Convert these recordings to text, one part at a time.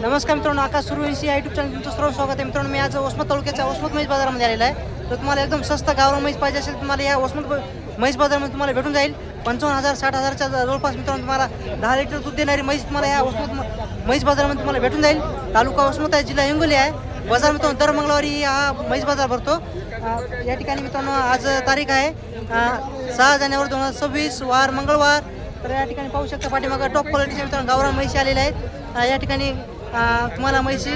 नमस्कार मित्रांनो आकाश सुरू यांची युट्यूब चॅनल तुमचं सर्व स्वागत आहे. मित्रांनो मी आज वसमत तालुक्याच्या वसमत म्हैस बाजारामध्ये आलेला आहे. तर तुम्हाला एकदम स्वस्त गावरान म्हैस पाहिजे असेल तुम्हाला या वसमत म्हैस बाजारामध्ये तुम्हाला भेटून जाईल. पंचावन्न हजार साठ हजारच्या जवळपास मित्रांनो तुम्हाला दहा लिटर दूध देणारी म्हैस तुम्हाला या वसमत म्हैस बाजारामध्ये तुम्हाला भेटून जाईल. तालुका वसमत आहे जिल्हा हिंगोली आहे. बाजार मित्रांनो दर मंगळवारी हा म्हैस बाजार भरतो. या ठिकाणी मित्रांनो आज तारीख आहे. सहा जानेवारी दोन हजार सव्वीस वार मंगळवार. तर या ठिकाणी पाहू शकता पाठीमागं टॉप क्वालिटीच्या मित्रांनो गावरान म्हैशी आलेल्या आहेत. या ठिकाणी तुम्हाला म्हैशी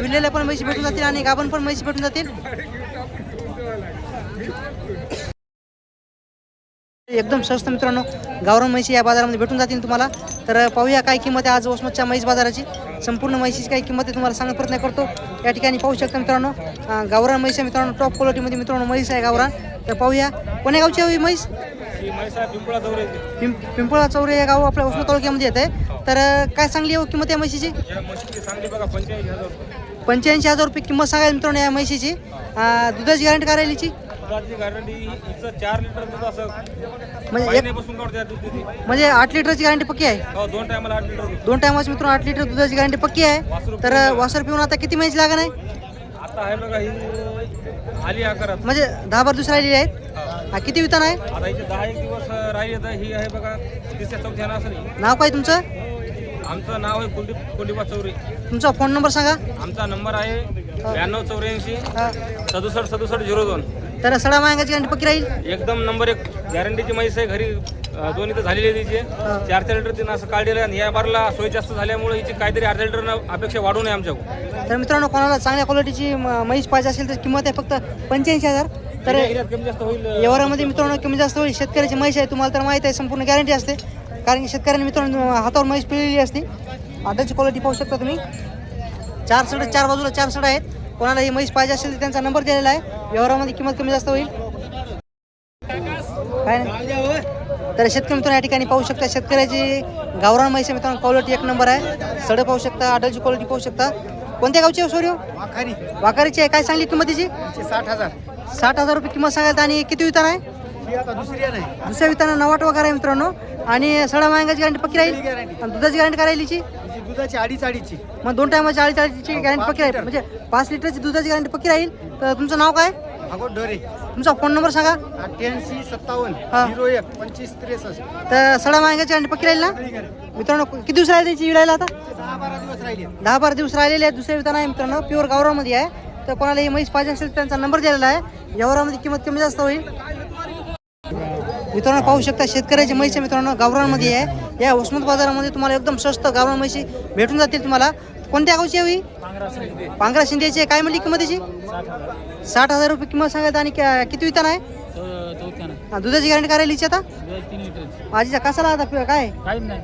विलेल्या पण म्हैशी भेटून जातील आणि गाभण पण म्हैशी भेटून जातील. एकदम स्वस्त मित्रांनो. गावरान म्हैशी या बाजारामध्ये भेटून जातील तुम्हाला. तर पाहूया काय किंमत आहे आज ओसमतच्या म्हैस बाजाराची. संपूर्ण म्हैशीची काय किंमत आहे तुम्हाला सांगत प्रयत्न करतो. या ठिकाणी पाहू शकता मित्रांनो गावरान म्हैस आहे मित्रांनो टॉप क्वालिटीमध्ये मित्रांनो म्हैस आहे गावरान. तर पाहूया कोण्या गावची हवी म्हैस? ही आहे पिंपळा चौरे हे गाव आपल्या उस्मा तालुक्यामध्ये येत आहे. तर काय सांगली आहे हो किंमत या म्हशीची? पंच्याऐंशी हजार रुपये. किंमत सांगायला मित्रांनो या म्हशीची. दुधाची गॅरंटी करायलीची दुधाची गॅरंटी हिचं चार लिटर दूध असं म्हणजे एक महिन्यापासून काढते या दूध देते म्हणजे आठ लिटरची गॅरंटी पक्की आहे? हो दोन टायमाला आठ लिटर दूध. दोन टायमाची मित्रांनो आठ लिटर दुधाची गॅरंटी पक्की आहे. तर अं, वासर पिऊन आता किती महिन्याची लागण आहे? आता आहे बघा ही आली आकारात म्हणजे दहा बार दुसरे राहिलेले आहेत. हा, किती वितान आहे? आता हिचे दहा एक दिवस राहिले ही आहे बघा तिसऱ्या चौथ्या असं नाही. नाव काय तुमचं? आमचं नाव आहे कुलदीप कोंडिबा चौरे. तुमचा फोन नंबर सांगा. आमचा नंबर आहे ब्याण्णव चौऱ्याऐंशी हा. सदुसष्ट सदुसष्ट झिरो दोन. तर सडा मागायची गॅरंटी पक्की राहील? एकदम नंबर एक गॅरंटीची म्हैस आहे घरी अं, दोन इथं झालेली आहे तिची. चार चार लिटर तिनं असं काढलेलं आहे आणि या बारला सोय जास्त झाल्यामुळे हिची काहीतरी अर्धा लिटर अपेक्षा वाढू नये आमच्याकडून. तर मित्रांनो कोणाला चांगल्या क्वालिटीची म- म्हैस पाहिजे असेल तर किंमत आहे फक्त पंच्याऐंशी हजार. तर हिऱ्यात कमी जास्त होईल व्यवहारामध्ये मित्रांनो कमी जास्त होईल. शेतकऱ्याची म्हैस आहे तुम्हाला तर माहिती आहे संपूर्ण गॅरंटी असते. कारण की शेतकऱ्यांनी मित्रांनो हातावर म्हैस पिळलेली असते. आटाची क्वालिटी पाहू शकता तुम्ही. चार सड चार बाजूला चार सड आहेत. कोणाला ही म्हैस पाहिजे असेल तर त्यांचा नंबर दिलेला आहे. व्यवहारामध्ये किंमत कमी जास्त होईल? काय नाही. तर शेतकरी मित्रांनो या ठिकाणी पाहू शकता शेतकऱ्याची गावरान म्हैस मित्रांनो क्वालिटी एक नंबर आहे. सड पाहू शकता आडलची क्वालिटी पाहू शकता. कोणत्या गावची आहे सोर्यो? वाखारी. वाकारीची आहे. काय सांगली किंमत तिची? साठ हजार. साठ हजार रुपये किंमत सांगायला आणि किती वितान आहे? दुसऱ्या विताना नवाट वगैरे आहे मित्रांनो. आणि सडा मागायची गॅरंटी पक्की राहील? आणि दुधाची गॅरंटी करायलीची हिची दुधाची अडीच अडीचची. मग दोन टायमाची अडीच अडीचची गॅरंटी पक्की राहील? म्हणजे पाच लिटरची दुधाची गॅरंटी पक्की राहील? तर तुमचं नाव काय? भागवत ढोरे. तुमचा फोन नंबर सांगा. अठ्ठ्याऐंशी. सत्तावन्न झिरो एक पंचवीस त्रेसष्ट. तर सडा मागायची गॅरंटी पक्की राहील ना? मित्रांनो किती दिवस राहिले त्याची विडायला आता? सहा बारा दिवस राहिले. दहा बारा दिवस राहिलेले आहेत दुसऱ्या विताना आहे मित्रांनो. प्युअर गावरामध्ये आहे. तर कोणाला ही म्हैस पाहिजे असेल त्यांचा नंबर दिलेला आहे. व्यवहारामध्ये किंमत कमी जास्त होईल. मित्रांनो पाहू शकता शेतकऱ्याची म्हैस मित्रांनो गावरांमध्ये आहे. या उस्मत बाजारामध्ये तुम्हाला एकदम स्वस्त गावरान म्हैशी भेटून जातील तुम्हाला. कोणत्या गावची हवी पांघरा शिंदेची आहे. काय म्हणली किंमत त्याची साठ हजार रुपये किंमत सांगत आणि क्या- किती वितान आहे? दुधाची गॅरंटी करायला इच्छा आता? माझीच्या कसाला आता काय?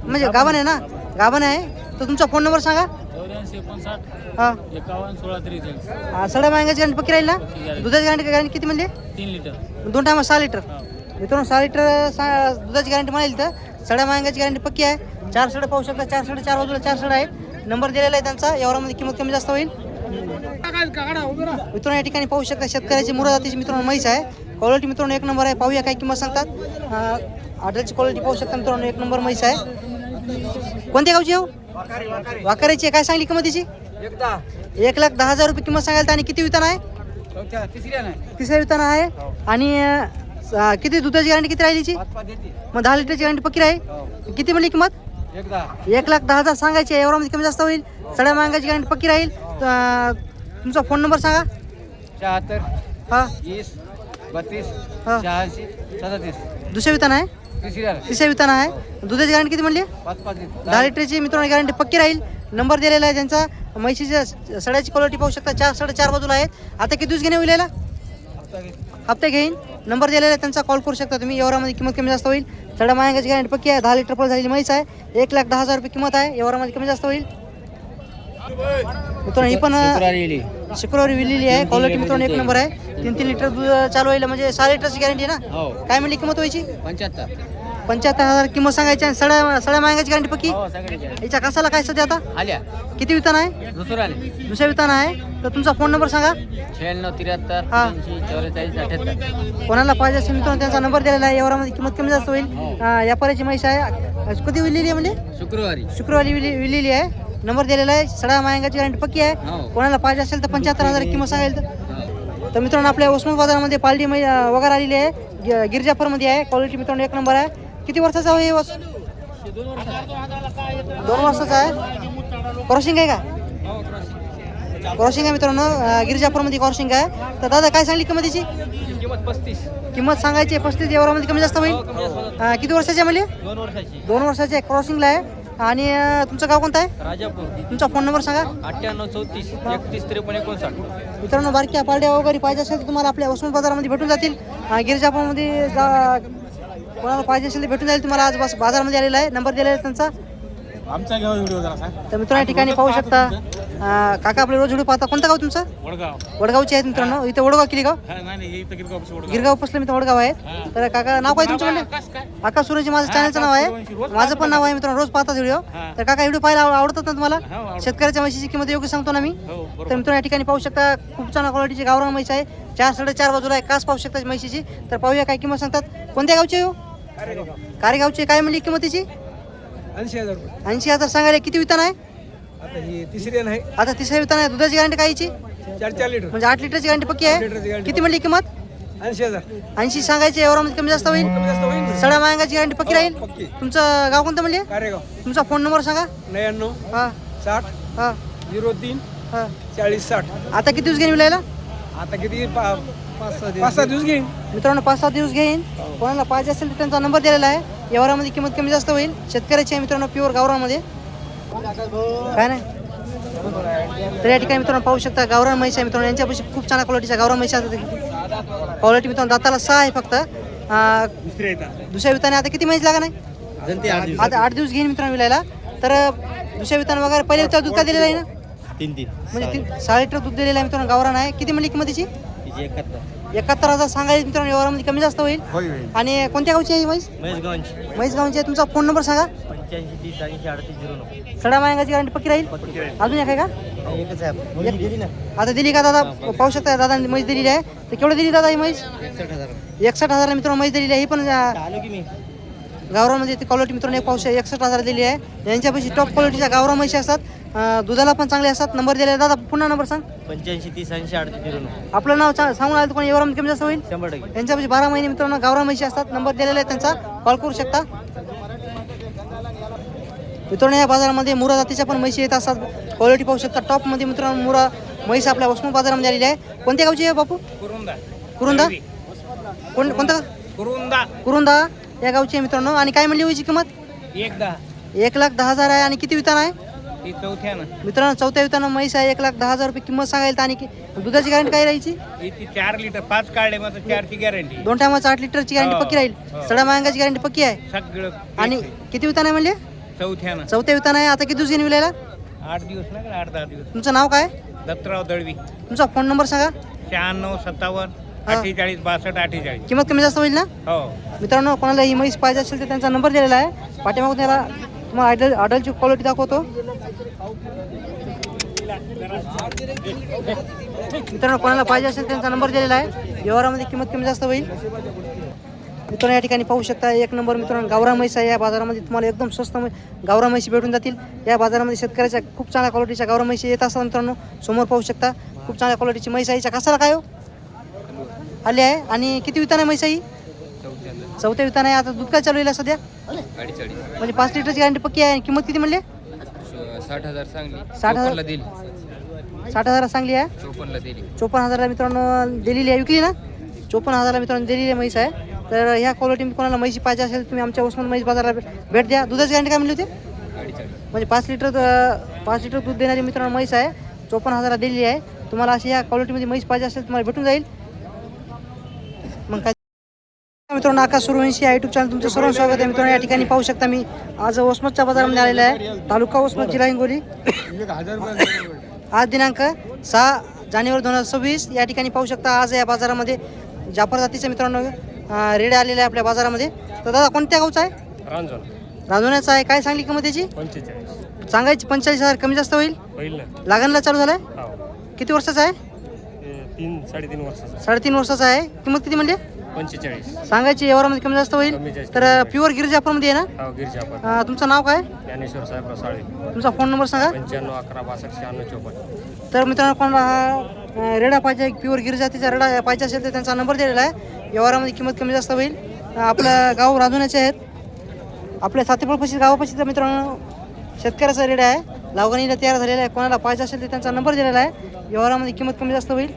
म्हणजे गाभण आहे ना? गाभण आहे. तर तुमचा फोन नंबर सांगा. हा. सगळ्या सोळा सडा गॅरंटी पक्की राहील ना? दुधाची गॅरंटी गॅरंटी किती म्हणजे तीन लिटर दोन टायमा सहा लिटर मित्रांनो सहा लिटर दुधाची गॅरंटी म्हणाली तर सड्या मागायची गॅरंटी पक्की आहे. चार सडे पाहू शकता चार सडे चार बाजूला चार सडे आहेत. नंबर दिलेला आहे त्यांचा यावरामध्ये किंमत कमी जास्त होईल. मित्रांनो या ठिकाणी पाहू शकता शेतकऱ्याची मुरा जातीची मित्रांनो म्हैस आहे. क्वालिटी मित्रांनो एक नंबर आहे. पाहूया काय किंमत सांगतात. आडलची क्वालिटी पाहू शकता मित्रांनो एक नंबर म्हैस आहे. कोणत्या गावची हो? वाखारी वाखारी वाकराची काय सांगली किंमत तिची? एकदा एक लाख दहा हजार रुपये किंमत सांगायला आणि किती वितान आहे? तिसऱ्या वितान आहे. आणि किती दुधाची गॅरंटी किती राहिलीची पाच पाच देते. मग दहा लिटरची गॅरंटी पक्की राहील? हो. किती म्हणली किंमत? एकदा. एक लाख दहा हजार सांगायची यावरामध्ये कमी जास्त होईल. सगळ्या मागायची गॅरंटी पक्की राहील. तर, तुमचा फोन नंबर सांगा. शहात्तर. हा. वीस. बत्तीस. हा. शहाऐंशी. सदतीस. दुसऱ्या वितान आहे? तिसऱ्या तिसऱ्या वितान आहे. दुधाची गॅरंटी किती म्हणली? पाच पाच देते. दहा लिटरची मित्रांनो गॅरंटी पक्की राहील. नंबर दिलेला आहे त्यांचा. म्हैशीच्या सड्याची क्वालिटी पाहू शकता. चार साडे चार बाजूला आहेत. आता किती दिवस घेणे होईल याला? हप्ते घेईन. नंबर दिलेला आहे त्यांचा कॉल करू शकता तुम्ही. एवढ्यामध्ये किंमत कमी जास्त होईल. सड्या मागायची गॅरंटी पक्की आहे. दहा लिटर पण झालेली म्हैस आहे. एक लाख दहा हजार रुपये किंमत आहे. एवढ्यामध्ये कमी जास्त होईल. मित्रांनो ही पण शुक्रवारी विलेली आहे. क्वालिटी मित्रांनो एक नंबर आहे. तीन तीन लिटर दूध चालू होईल म्हणजे सहा लिटरची गॅरंटी ना? हो. काय म्हणली किंमत व्हायची पंच्याहत्तर. पंच्याहत्तर हजार किंमत सांगायची आणि सड्या सड्या मागायची गॅरंटी पक्की? हो. याच्या कसाला काय सध्या आता? आल्या. किती वितान आहे? दुसरं आले. दुसऱ्या वितान आहे? तर तुमचा फोन नंबर सांगा. शहाण्णव त्र्याहत्तर हा. तीनशे चौवेचाळीस अठ्याहत्तर. कोणाला पाहिजे असेल मित्रांनो त्यांचा नंबर दिलेला आहे. यावरामध्ये किंमत कमी जास्त होईल. अं, व्यापाराची म्हैस आहे. कधी विलेली आहे म्हणजे? शुक्रवारी. शुक्रवारी विली विलेली आहे. नंबर दिलेला आहे. सडा मायंगाची गॅरंटी पक्की आहे. हो. कोणाला पाहिजे असेल तर पंच्याहत्तर हजार किंमत सांगेल तर. हो. तर मित्रांनो आपल्या उस्मान बाजारामध्ये पालडी मै अं, वगैरे आलेली आहे. गिरजापूरमध्ये आहे. क्वालिटी मित्रांनो एक नंबर आहे. किती वर्षाचा आहे हे वस? दोन वर्षाचा आहे? क्रॉसिंग आहे का? क्रॉसिंग आहे मित्रांनो. गिरजापूरमध्ये क्रॉसिंग आहे. तर दादा काय सांगली किंमत याची किंमत पस्तीस किंमत सांगायची पस्तीस. एवढ्यामध्ये कमी जास्त होईल? किती वर्षाची आहे म्हणजे दोन वर्षाची दोन वर्षाची आहे क्रॉसिंगला आहे. आणि तुमचं गाव कोणतं आहे? राजापूर. तुमचा फोन नंबर सांगा. अठ्ठ्याण्णव चौतीस एकतीस त्रेपन्न एकोणसाठ. मित्रांनो बारक्या पारड्या वगैरे पाहिजे असेल तर तुम्हाला आपल्या वसंत बाजारामध्ये भेटून जातील. गिरिजापूरमध्ये कोणाला पाहिजे असेल तर भेटून जाईल. तुम्हाला आज बस बाजारामध्ये आलेला आहे. नंबर दिलेला आहे त्यांचा. आमचा घ्यावा व्हिडिओ जरा सांग. तर मित्रांनो या ठिकाणी पाहू शकता अं, काका आपले रोज व्हिडिओ पाहता. कोणतं गाव तुमचं? वडगाव. वडगावचे आहेत मित्रांनो. इथे वडगाव किती गाव? हा नाही नाही इथं गिरगाव वडगाव. गिरगाव पसलं मित्र वडगाव आहे तर काका नाव काय तुमचं म्हणले? काय? आकाश सुरेजी माझं चॅनलचं नाव आहे. माझं पण नाव आहे मित्रांनो रोज पाहतात व्हिडिओ. तर काका व्हिडिओ पाहायला आव- आवडतात ना तुम्हाला? हो, आवडतात. शेतकऱ्याच्या म्हशीची किंमत योग्य सांगतो ना मी. हो बरोबर. तर मित्रांनो या ठिकाणी पाहू शकता खूप छान क्वालिटीची गावरान म्हैस आहे. चार साडेचार बाजूला आहे. कास पाहू शकता म्हशीची. तर पाहूया काय किंमत सांगतात. कोणत्या गावची आहे हो? कारेगावची काय म्हणली किंमत तिची ऐंशी हजार रुपये. ऐंशी हजार सांगायला किती वितान आहे? आता ही तिसरी आहे आता तिसऱ्या वितान आहे. दुधाची गॅरंटी कायची चार चार लिटर. म्हणजे आठ लिटरची गॅरंटी पक्की आठ आहे guarantee किती म्हणली किंमत? ऐंशी हजार. ऐंशी सांगायची एवढ्यामध्ये कमी जास्त होईल? कमी जास्त होईल? सड्या मागाची गॅरंटी पक्की राहील? पक्की. तुमचं गाव कोणतं म्हणले? कारेगाव. तुमचा फोन नंबर सांगा. नव्याण्णव हां. साठ हां. झिरो तीन हां. चाळीस साठ. आता किती दिवस घेईन विलायला आता किती पा- पाच सहा दिवस घेईन. मित्रांनो पाच सात दिवस घेईन. कोणाला पाहिजे असेल तर त्यांचा नंबर दिलेला आहे. व्यवहारामध्ये किंमत कमी जास्त होईल. शेतकऱ्याची आहे मित्रांनो प्युअर गावरामध्ये काय नाही? तर या ठिकाणी मित्रांनो पाहू शकता गावरान म्हैस आहे मित्रांनो. यांच्यापाशी खूप छान क्वालिटीच्या गावरान म्हैस असतात क्वालिटी मित्रांनो दाताला सहा आहे फक्त. दुसऱ्या येतात दुसऱ्या विताने आता किती म्हैस लागा नाही? आता आठ दिवस घेईन मित्रांनो विलायला. तर दुसऱ्या विताने वगैरे पहिले विचार दूध काय दिलेलं आहे ना? तीन तीन म्हणजे तीन सहा लिटर दूध दिलेलं आहे मित्रांनो गावरान आहे. किती म्हणली किंमत तिची? एकाहत्तर. एकाहत्तर हजार सांगायचं मित्रांनो व्यवहारामध्ये कमी जास्त होईल. आणि कोणत्या गावची आहे ही म्हैस? महेशगंज म्हैस गावची आहे. तुमचा फोन नंबर सांगा. पंच्याऐंशी तीस ऐंशी अडतीस झिरो नऊ. सडा मायंगाची गॅरंटी पक्की राहील? अजून एक आहे का? एकच आहे. गेली ना. आता दिली का दादा? पाहू शकता दादा म्हैस दिलेली आहे. तर केवढं दिली दादा ही म्हैस? एकसष्ट हजार. एकसष्ट हजार मित्रांनो म्हैस दिलेली आहे. ही पण अं, आलो की मी? गावरामध्ये ती क्वालिटी मित्रांनो एक शकता एकसष्ट हजार दिली आहे. यांच्यापाशी टॉप क्वालिटीच्या गावरा म्हशी असतात. अं, दुधाला पण चांगले असतात. नंबर दिलेला आहे. दादा पुन्हा नंबर सांग. पंच्याऐंशी तीस ऐंशी अडतीस झिरो नऊ. आपलं नाव चा- सांगून आलं तर कोणी एवढं कमी जास्त होईल? शंभर टक्के. यांच्यापाशी बारा महिने मित्रांनो गावरा म्हशी असतात. नंबर दिलेला आहे त्यांचा. कॉल करू शकता. मित्रांनो या बाजारामध्ये मुरा जातीच्या पण म्हशी येत असतात. क्वालिटी पाहू शकता. टॉपमध्ये मित्रांनो मुरा म्हैस आपल्या वसमत बाजारामध्ये आलेली आहे. कोणत्या गावची आहे बापू? कुरुंदा. कुरुंदा? कोण कोणता? कुरुंदा. कुरुंदा. या गावची आहे मित्रांनो. आणि काय म्हणली होईची किंमत? एक दहा. एक लाख दहा हजार आहे. आणि किती वितान आहे? ही चौथ्या ना मित्रांनो चौथ्या विताना म्हैस आहे. एक लाख दहा हजार रुपये किंमत सांगायला आणि कि- दुधाची गॅरंटी काय राहायची? ही चार लिटर पाच काढले मग चारची गॅरंटी दोन टायमाचं आठ लिटरची गॅरंटी हो, पक्की राहील. हो. सडा मांगाची गॅरंटी पक्की आहे. सगळं आणि किती वितान आहे म्हणले? चौथ्या ना चौथ्या वितान आहे. आता किती दिवस घेऊन विलायला? आठ दिवस ना का? आठ दहा दिवस. तुमचं नाव काय? दत्तराव दळवी. तुमचा फोन नंबर सांगा. शहाण्णव सत्तावन्न. अठ्ठेचाळीस बासष्ट अठ्ठेचाळीस. किंमत कमी जास्त होईल ना? हो. मित्रांनो कोणाला ही म्हैस पाहिजे असेल तर त्यांचा नंबर दिलेला आहे. पाठीमागून त्याला तुम्हाला आयडल आडलची क्वालिटी दाखवतो. मित्रांनो कोणाला पाहिजे असेल त्यांचा नंबर दिलेला आहे. व्यवहारामध्ये किंमत कमी जास्त होईल. मित्रांनो या ठिकाणी पाहू शकता एक नंबर मित्रांनो गावरा म्हैस आहे. या बाजारामध्ये तुम्हाला एकदम स्वस्त गावरा म्हैशी भेटून जातील. या बाजारामध्ये शेतकऱ्याच्या खूप चांगल्या क्वालिटीच्या गावरा म्हैशी येत असतात मित्रांनो. समोर पाहू शकता खूप चांगल्या क्वालिटीची म्हैस आहे. कसाला काय हो? आली आहे. आणि किती वितान आहे ही चौथ्या वितान आहे. आता दूध काय चालू आहे सध्या? म्हणजे पाच लिटरची गॅरंटी पक्की आहे. किंमत किती म्हणले? साठ हजार चांगली साठ हजार? साठ हजार चांगली आहे? चोपन्नला दिली. चोपन्न हजारला मित्रांनो दिलेली आहे. विकली ना? चोपन्न हजारला मित्रांनो दिलेली आहे म्हैस आहे. तर ह्या क्वालिटी कोणाला म्हैशी पाहिजे असेल तुम्ही आमच्या उस्मान म्हैस बाजाराला भेट द्या. दुधाची गॅरंटी काय म्हणली होती? म्हणजे पाच लिटर पाच लिटर दूध देणारी मित्रांनो म्हैस आहे. चोपन्न हजारला दिलेली आहे. तुम्हाला अशी या क्वालिटीमध्ये म्हैस पाहिजे असेल तुम्हाला भेटून जाईल मग काय मित्रांनो आकाश सुरवंशी युट्यूब चॅनल तुमचं सर्व स्वागत आहे. मित्रांनो या ठिकाणी पाहू शकता मी आज वसमतच्या बाजारामध्ये आलेला आहे. तालुका वसमत जिल्हा हिंगोली. आज दिनांक सहा जानेवारी दोन हजार सव्वीस या ठिकाणी पाहू शकता आज या बाजारामध्ये जाफर जातीच्या मित्रांनो रेडे आलेले आहे आपल्या बाजारामध्ये. तर दादा कोणत्या गावचा आहे? रांजण. रांजवण्याचा आहे. काय सांगली किंमत त्याची सांगायची पंचेचाळीस हजार. कमी जास्त होईल? लागणला चालू झालाय? हो. किती वर्षाचा आहे? तीन साडेतीन वर्षाचं. साडेतीन वर्षाचा आहे. किंमत किती म्हणजे? पंचेचाळीस. सांगायची व्यवहारामध्ये कमी जास्त कमी होईल जास्त तर प्युअर गिरजापूरमध्ये आहे ना? हो गिरजा आपण अं, तुमचं नाव काय? ज्ञानेश्वर साहेब रसाळे. तुमचा फोन नंबर सांगा. पंच्याण्णव अकरा बासष्ट शहाण्णव चोपन्न. तर मित्रांनो कोणाला हा अं, रेडा पाहिजे प्युअर गिर जातीचा रेडा पाहिजे असेल तर त्यांचा नंबर दिलेला आहे. व्यवहारामध्ये किंमत कमी जास्त होईल. अं, आपलं गाव रांजवण्याचे आहेत. आपल्या सातेपळपाशी गावापाशीचा मित्रांनो शेतकऱ्याचा रेडा आहे. लावणीला तयार झालेला आहे. कोणाला पाहिजे असेल तर त्यांचा नंबर दिलेला आहे. व्यवहारामध्ये किंमत कमी जास्त होईल.